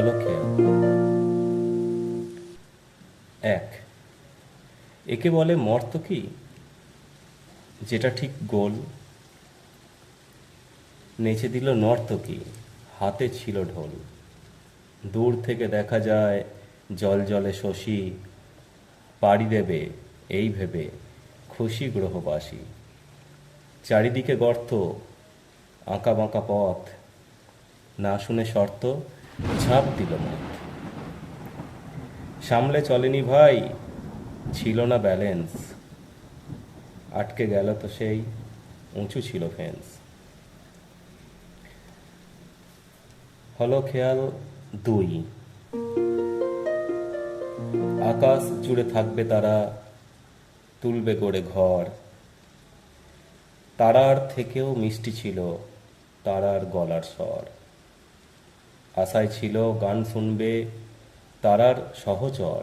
হলো খেয়াল এক। একে বলে মর্ত কি? যেটা ঠিক গোল। নেচে দিল নর্তকী হাতে ছিল ঢোল। দূর থেকে দেখা যায়, জল জলে শশী। পাড়ি দেবে, এই ভেবে খুশি গ্রহবাসী। চারিদিকে গর্ত, আঁকা বাঁকা পথ। না শুনে শর্ত ঝাঁপ দিল মত সামলে চলেনি ভাই, ছিল না ব্যালেন্স আটকে গেল তো সেই, উঁচু ছিল ফেন্স হলো খেয়াল দুই। আকাশ জুড়ে থাকবে তারা, তুলবে গড়ে ঘর। তারার থেকেও মিষ্টি ছিল তারার গলার স্বর। আশায় ছিল, গান শুনবে তারার সহচর।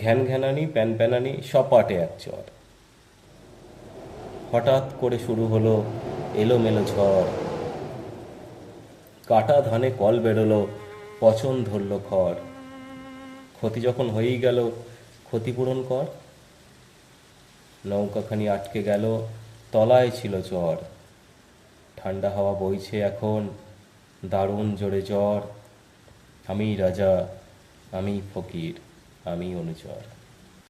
ঘ্যান ঘ্যানানি, প্যান প্যানানি, সপাটে এক চর। হঠাৎ করে শুরু হলো এলোমেলো ঝড়। কাটা ধানে কল বেরোলো, পচন ধরল খড়। ক্ষতি যখন হয়েই গেল ক্ষতিপূরণ কর। নৌকাখানি আটকে গেল, তলায় ছিল চর। ঠান্ডা হাওয়া বইছে এখন দারুণ জোরে জ্বর আমি রাজা আমি ফকির আমি অনুচর।